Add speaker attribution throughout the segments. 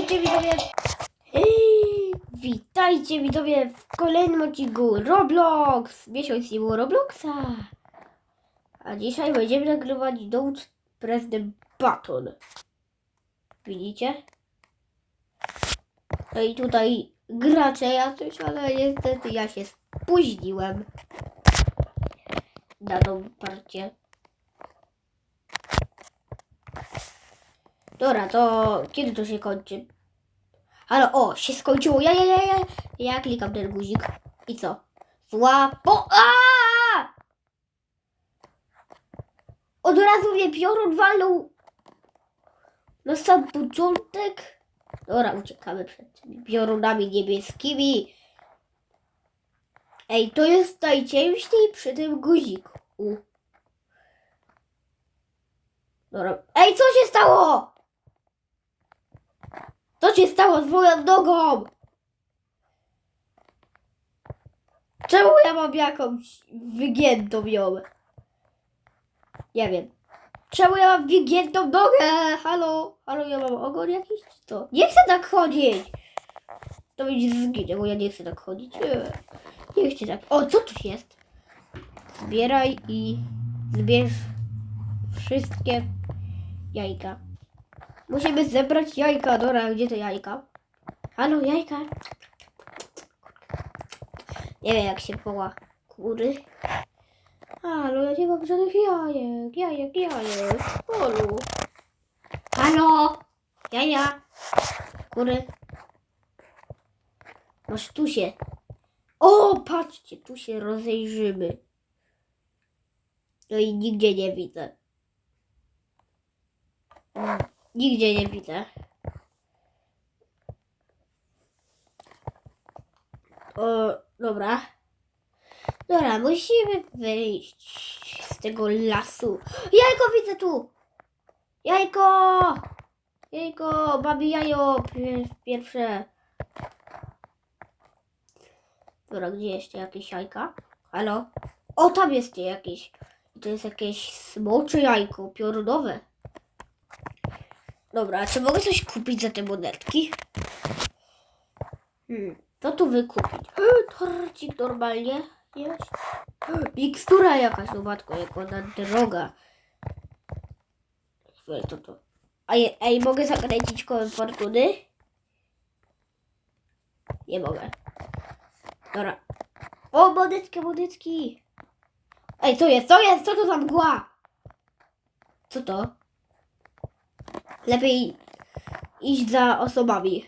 Speaker 1: Witajcie widzowie! Ej, Witajcie widzowie w kolejnym odcinku Roblox! Miesiąc nie było Robloxa! A dzisiaj będziemy nagrywać Don't Press the Button. Widzicie? No i tutaj gracze jacyś, ale niestety ja się spóźniłem na tą partię. Dobra, to kiedy to się kończy? Ale o, się skończyło. Ja, ja, ja, ja. Ja klikam ten guzik. I co? Złapo. Od razu mnie piorun walnął na sam początek. Dobra, uciekamy przed tymi piorunami niebieskimi. Ej, to jest najciężej przy tym guziku. Dobra. Ej, co się stało? Co się stało z moją nogą? Czemu ja mam jakąś wygiętą ją? Nie wiem. Czemu ja mam wygiętą nogę? Halo? Halo, ja mam ogon jakiś? Co? Nie chcę tak chodzić! To będzie zginie, bo ja nie chcę tak chodzić. Nie chcę tak. O, co tu jest? Zbieraj i zbierz wszystkie jajka. Musimy zebrać jajka. Dobra, gdzie te jajka? Halo, jajka? Nie wiem, jak się woła kury. Halo, ja nie mam żadnych jajek. Jajek, jajek. Halo. Halo. Jaja. Kury. Masz tu się. O, patrzcie, tu się rozejrzymy. No i nigdzie nie widzę. Nigdzie nie widzę. O, dobra. Dobra, musimy wyjść z tego lasu. Jajko widzę tu! Jajko! Jajko, babi jajo pier- pierwsze. Dobra, gdzie jeszcze jakieś jajka? Halo? O, tam jest jakieś. To jest jakieś smocze jajko, piorunowe. Dobra, a czy mogę coś kupić za te monetki? Hmm, co tu wykupić? Torcik normalnie jest. Mikstura jakaś, no jak ona droga. Słuchaj, to to. Je, ej, mogę zakręcić kołem fortuny? Nie mogę. Dobra. O, monetki, monetki. Ej, co jest, co jest, co to za mgła? Co to? Lepiej iść za osobami.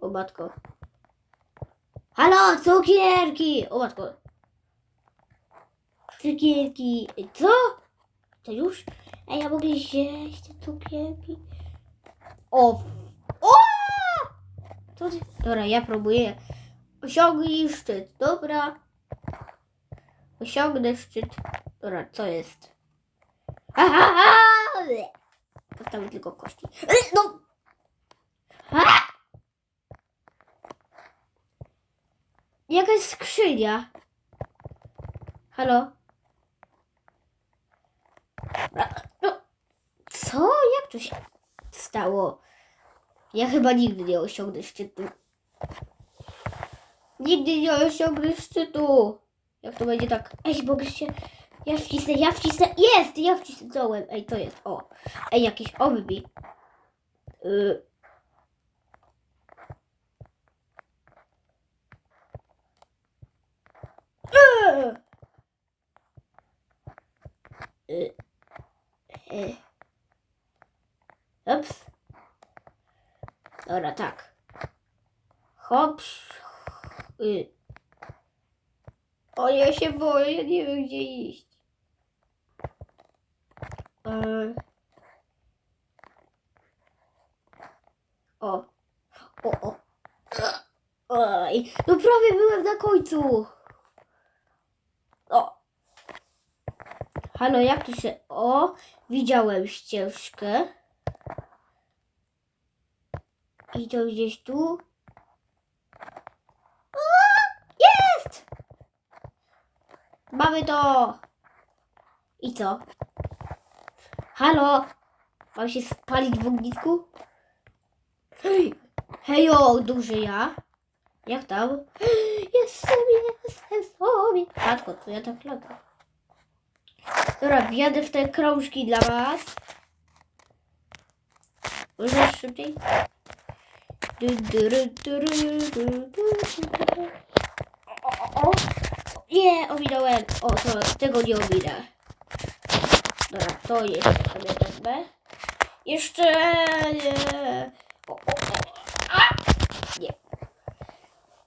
Speaker 1: O matko. Halo, cukierki! O matko. Cukierki. Co? To już? Ej, ja mogę zjeść te cukierki. O! O! Co ty? Dobra, ja próbuję. Osiągnij szczyt. Dobra. Osiągnę szczyt. Dobra, co jest? Aha! Zostały tylko kości. E, No! A! Jakaś skrzynia. Halo? No, co? Jak to się stało? Ja chyba nigdy nie osiągnę szczytu. Nigdy nie osiągnę szczytu. Jak to będzie tak? Ej, mogę się... Ja wcisnę, ja wcisnę. Jest! Ja wcisnę dołem. Ej, to jest. O. Ej, jakiś obbi. Y... Y... Y... Y... Ups. Dobra, tak. Hops. Y... O, ja się boję, nie wiem gdzie iść. Eee. O. O, o. Oj, no prawie byłem na końcu. O. Halo, jak tu się... O, widziałem ścieżkę. I to gdzieś tu. O, jest! Mamy to! I co? Halo? Mam się spalić w ognisku? Hej, hejo, duży ja. Jak tam? Jestem, jestem sobie. Matko, to ja tak latam. Dobra, wjadę w te krążki dla was. Możesz szybciej? Nie, ominąłem. O, to tego nie ominę. Dobra, to jeszcze sobie wezmę. Jeszcze. O, o, o. A! Nie.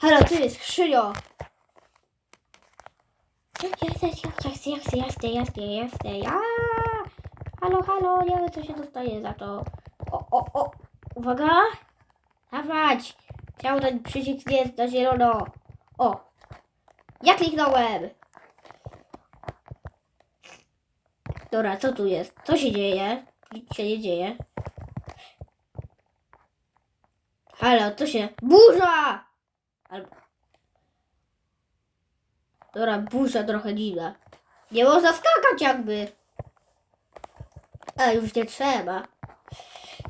Speaker 1: Halo, ty, skrzynią. Jasne, jasne, jasne, jasne, jasne, jasne, ja. Halo, halo, nie wiem, co się dostaje za to. O, o, o. Uwaga. Dawać. Chciał ten przycisk jest na zielono. O. Ja kliknąłem. Dobra, co tu jest? Co się dzieje? Nic się nie dzieje. Halo, co się... Burza! Albo... Dobra, burza trochę dziwna. Nie można skakać jakby. A już nie trzeba.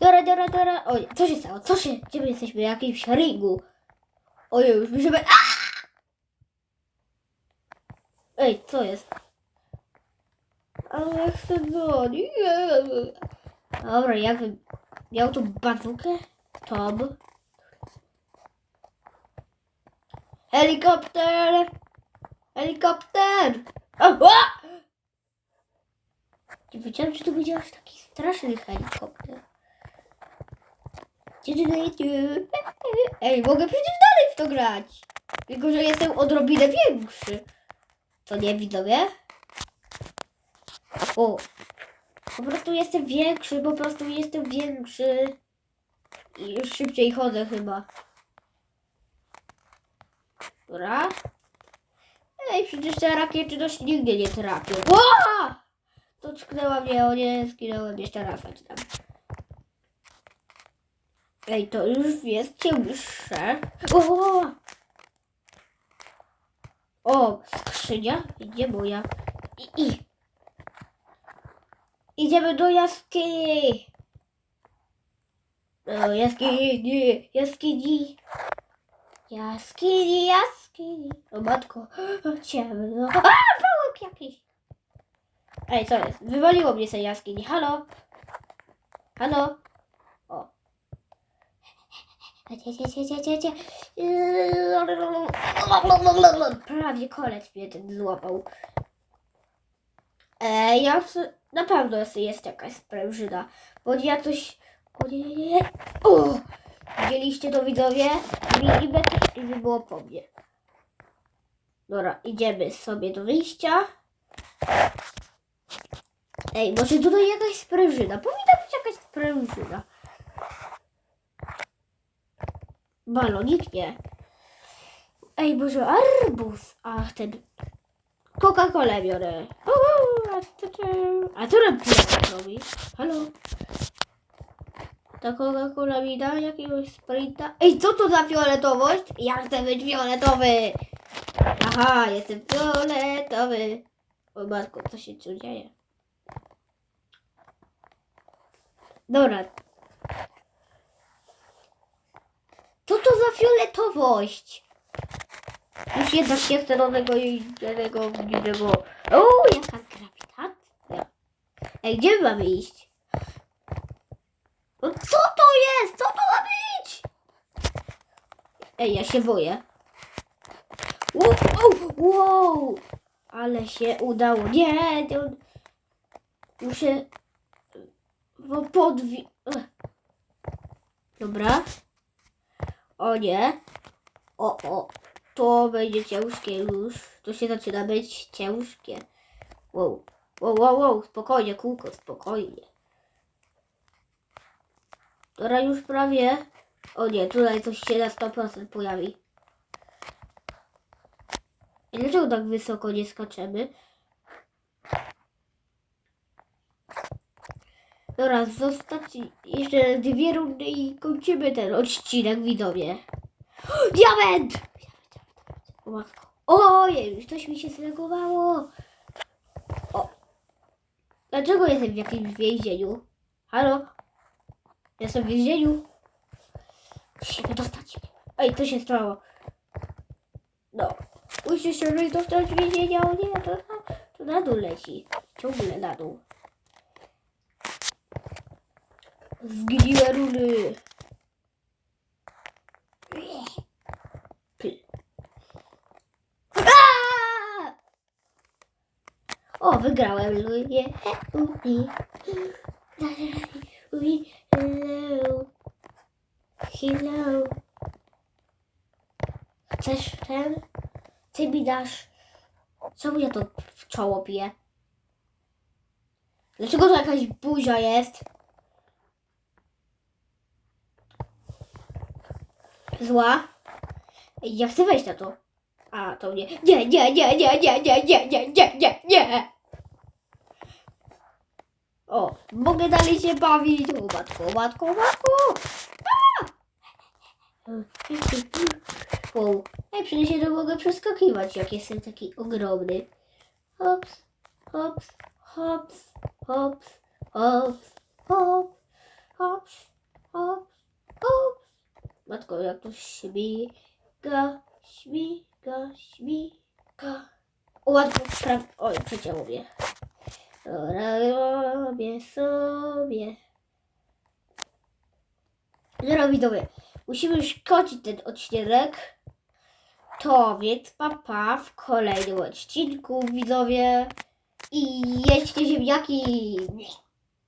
Speaker 1: Dobra, dobra, dobra. Oj, co się stało? Co się... Gdzie my jesteśmy? W jakimś ringu. Oj, już musimy... Ej, co jest? Ale ja chcę nich. Dobra, jak wy... Miał tu bazukę? Tom. Helikopter! Helikopter! Ała! Nie wiedziałem, że to będzie aż taki straszny helikopter. Ej, mogę przecież dalej w to grać. Tylko, że jestem odrobinę większy. To nie widzowie? O! Po prostu jestem większy, po prostu jestem większy. I już szybciej chodzę chyba. Dobra. Ej, przecież te rakiety dość nigdy nie trafią. Ła! Dotknęła mnie, o nie, zginąłem jeszcze raz. tam. Ej, to już jest ciemniejsze. O! O, skrzynia? Gdzie moja? I, i. Idziemy do jaskini. Do jaskini, jaskini. Jaskini, jaskini. O matko, ciemno. A, wałek jakiś. Ej, co jest? Wywaliło mnie z jaskini. Halo? Halo? O. Prawie kolec mnie ten złapał. E, ja chcę- na pewno jest, jest jakaś sprężyna, bo ja coś... O nie, nie, nie. O! Widzieliście to widzowie? Milimetr i by było po mnie. Dobra, idziemy sobie do wyjścia. Ej, może tutaj jakaś sprężyna? Powinna być jakaś sprężyna. Balonik nie. Ej, może arbuz? Ach, ten... Coca-Colę biorę. Uhu, a co robi? Halo? Ta Coca-Cola mi da jakiegoś sprinta? Ej, co to za fioletowość? Ja chcę być fioletowy! Aha, jestem fioletowy. O matko, co się tu dzieje? Dobra. Co to za fioletowość? Już jednak nie chcę nowego i jednego innego. O, jaka grawitacja. Ej, gdzie my mamy iść? No co to jest? Co to ma być? Ej, ja się boję. Wow, wow. Ale się udało. Nie, to... Muszę... Bo podwi... Dobra. O nie. O, o. To będzie ciężkie już. To się zaczyna być ciężkie. Wow. Wow, wow, wow. Spokojnie, kółko, spokojnie. Dobra, już prawie. O nie, tutaj coś się na 100% pojawi. I dlaczego tak wysoko nie skaczemy? Dobra, zostać jeszcze dwie rundy i kończymy ten odcinek, widzowie. Diament! Ojej, już coś mi się zlegowało. O. Dlaczego jestem w jakimś więzieniu? Halo? Jestem w więzieniu. Musi się wydostać. Ej, to się stało. No. Musisz się wydostać więzienia, o nie, to, na- to na dół leci. Ciągle na dół. Zgniłe runy. Wygrałem. Lubię. Hello. Hello. Chcesz ten? Ty mi dasz. Czemu ja to w czoło piję? Dlaczego to jakaś buzia jest? Zła? Ja chcę wejść na to. A, to nie. Nie, nie, nie, nie, nie, nie, nie, nie, nie, nie, nie. O, mogę dalej się bawić. O, matko, matko, matko. Wow. Ej, przecież nie mogę przeskakiwać, jak jestem taki ogromny. Hops, hops, hops, hops, hops, hops, hops, hops, hops. Matko, jak to śmiga, śmiga, śmiga. O, pra... Oj, przecięło mnie. Robię sobie. Dobra, widzowie, musimy już kończyć ten odcinek. To więc papa w kolejnym odcinku, widzowie. I jedźcie ziemniaki.